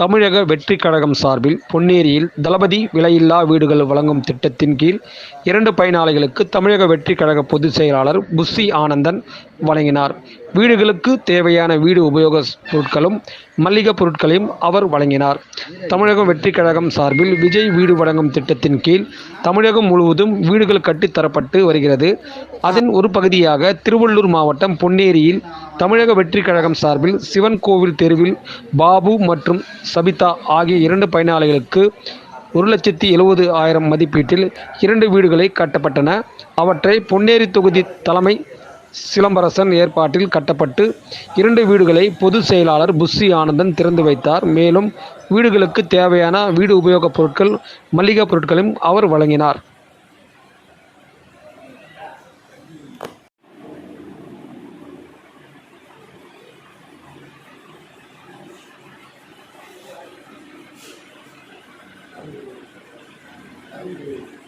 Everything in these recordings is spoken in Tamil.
தமிழக வெற்றி கழகம் சார்பில் பொன்னேரியில் தளபதி விலையில்லா வீடுகள் வழங்கும் திட்டத்தின் கீழ் இரண்டு பயனாளிகளுக்கு தமிழக வெற்றி கழக பொதுச் செயலாளர் புஸ்ஸி ஆனந்தன் வழங்கினார். வீடுகளுக்கு தேவையான வீடு உபயோக பொருட்களும் மல்லிகை பொருட்களையும் அவர் வழங்கினார். தமிழக வெற்றி கழகம் சார்பில் விஜய் வீடு வழங்கும் திட்டத்தின் கீழ் தமிழகம் முழுவதும் வீடுகள் கட்டித்தரப்பட்டு வருகிறது. அதன் ஒரு பகுதியாக திருவள்ளூர் மாவட்டம் பொன்னேரியில் தமிழக வெற்றி கழகம் சார்பில் சிவன் கோவில் தெருவில் பாபு மற்றும் சபிதா ஆகிய இரண்டு பயனாளிகளுக்கு ஒரு லட்சத்தி எழுபது ஆயிரம் மதிப்பீட்டில் இரண்டு வீடுகளை கட்டப்பட்டன. அவற்றை பொன்னேரி தொகுதி தலைமை சிலம்பரசன் ஏற்பாட்டில் கட்டப்பட்டு இரண்டு வீடுகளை பொது செயலாளர் புஸ்ஸி ஆனந்தன் திறந்து வைத்தார் மேலும் வீடுகளுக்கு தேவையான வீடு உபயோகப் பொருட்கள் மளிகைப் பொருட்களையும் அவர் வழங்கினார் Thank you.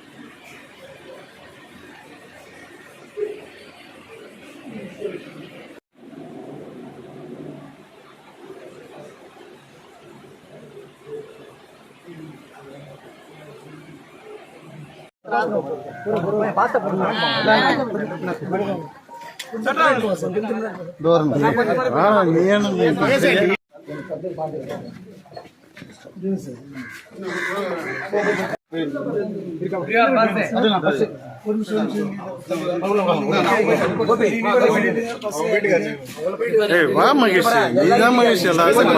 దూరం வா மகேஷ். நீதான் மகேஷ் எல்லாரும்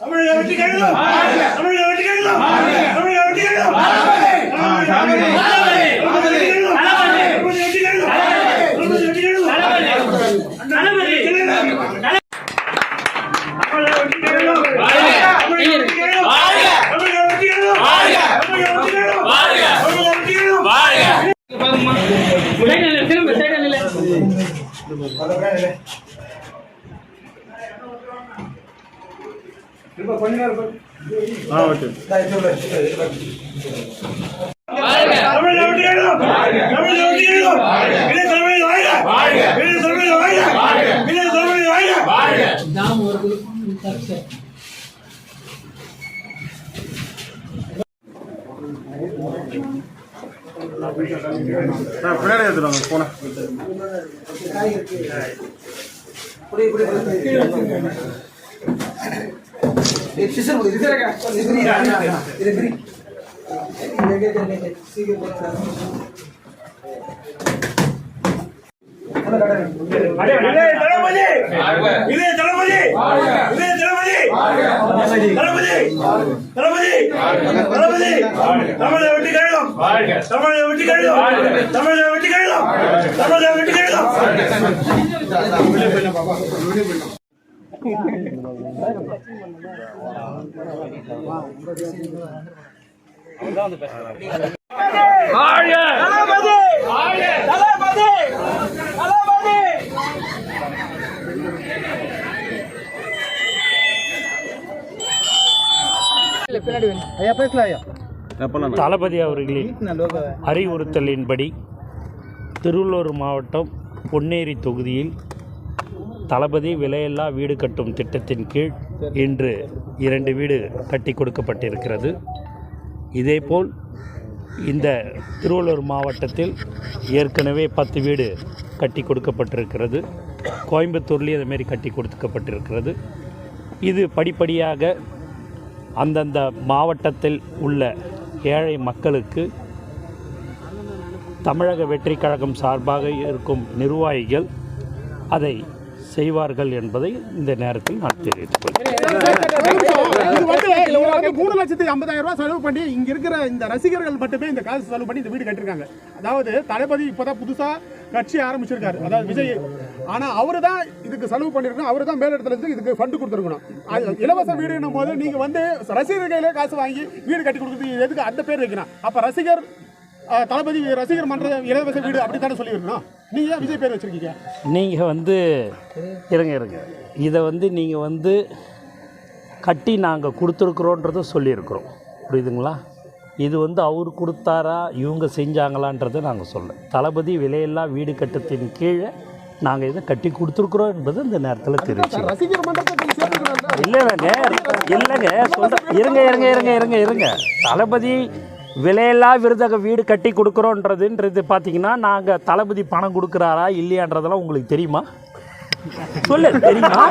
தமிழக வெற்றி கழகம் தமிழக வெற்றி கேட்கலாம் தமிழக வெற்றி கழகம் இப்போ கொஞ்ச நேரம் ஆ ஓகே. நாம் ஒரு குழுக்கும் தப்பு பின்னாடி எடுத்துருவாங்க போன இப்படி இப்படி தமிழை வெட்டி கழுதும் தமிழை வெட்டி கழுதும் தமிழை வெட்டி கழுதும் தமிழை வெட்டி கழுதும் ஐயா தளபதி அவர்களின் அறிவுறுத்தலின்படி திருவள்ளூர் மாவட்டம் பொன்னேரி தொகுதியில் தளபதி விலையில்லா வீடு கட்டும் திட்டத்தின் கீழ் இன்று இரண்டு வீடு கட்டி கொடுக்கப்பட்டிருக்கிறது. இதேபோல் இந்த திருவள்ளூர் மாவட்டத்தில் ஏற்கனவே பத்து வீடு கட்டி கொடுக்கப்பட்டிருக்கிறது. கோயம்புத்தூர்லேயும் அதுமாரி கட்டி கொடுக்கப்பட்டிருக்கிறது. இது படிப்படியாக அந்தந்த மாவட்டத்தில் உள்ள ஏழை மக்களுக்கு தமிழக வெற்றி கழகம் சார்பாக இருக்கும் நிர்வாகிகள் அதை செய்வார்கள் என்பதை இந்த நேரத்தில் நான் தெரிவித்துக் கொள்கிறேன் மூணு லட்சத்தி ஐம்பதாயிரம் ரூபாய் செலவு பண்ணி இங்க இருக்கிற இந்த ரசிகர்கள் மட்டுமே இந்த காசு செலவு பண்ணி இந்த வீடு கட்டிருக்காங்க அதாவது தளபதி இப்பதான் புதுசா கட்சி ஆரம்பிச்சிருக்காரு அதாவது விஜய் ஆனா அவரு தான் இதுக்கு செலவு பண்ணிருக்கணும் அவரு தான் மேலிடத்துல இருந்து இதுக்கு ஃபண்டு கொடுத்துருக்கணும் இலவச வீடுன்னும் போது நீங்க வந்து ரசிகர்களே காசு வாங்கி வீடு கட்டி கொடுக்குறது எதுக்கு அந்த பேர் வைக்கணும் அப்ப ரசிகர் தளபதி ரசிகர் மன்ற இலவச வீடு அப்படி தானே சொல்லியிருக்கணும் நீங்க ஏன் விஜய் பேர் வச்சிருக்கீங்க? நீங்கள் வந்து இருங்க இருங்க. இதை வந்து நீங்கள் வந்து கட்டி நாங்கள் கொடுத்துருக்குறோன்றதை சொல்லியிருக்கிறோம். புரியுதுங்களா? இது வந்து அவர் கொடுத்தாரா இவங்க செஞ்சாங்களான்றதை நாங்கள் சொல்ல தளபதி விலையில்லா வீடு கட்டத்தின் கீழே நாங்கள் இதை கட்டி கொடுத்துருக்குறோம் என்பது இந்த நேரத்தில் தெரிவிச்சு இல்லைங்க இல்லைங்க சொல்ற இருங்க இருங்க இருங்க இருங்க இருங்க. தளபதி விலையில்லா விருதக வீடு கட்டி கொடுக்குறோன்றதுன்றது பார்த்தீங்கன்னா நாங்கள் தளபதி பணம் கொடுக்குறாரா இல்லையான்றதெல்லாம் உங்களுக்கு தெரியுமா? சொல்லு தெரியுமா?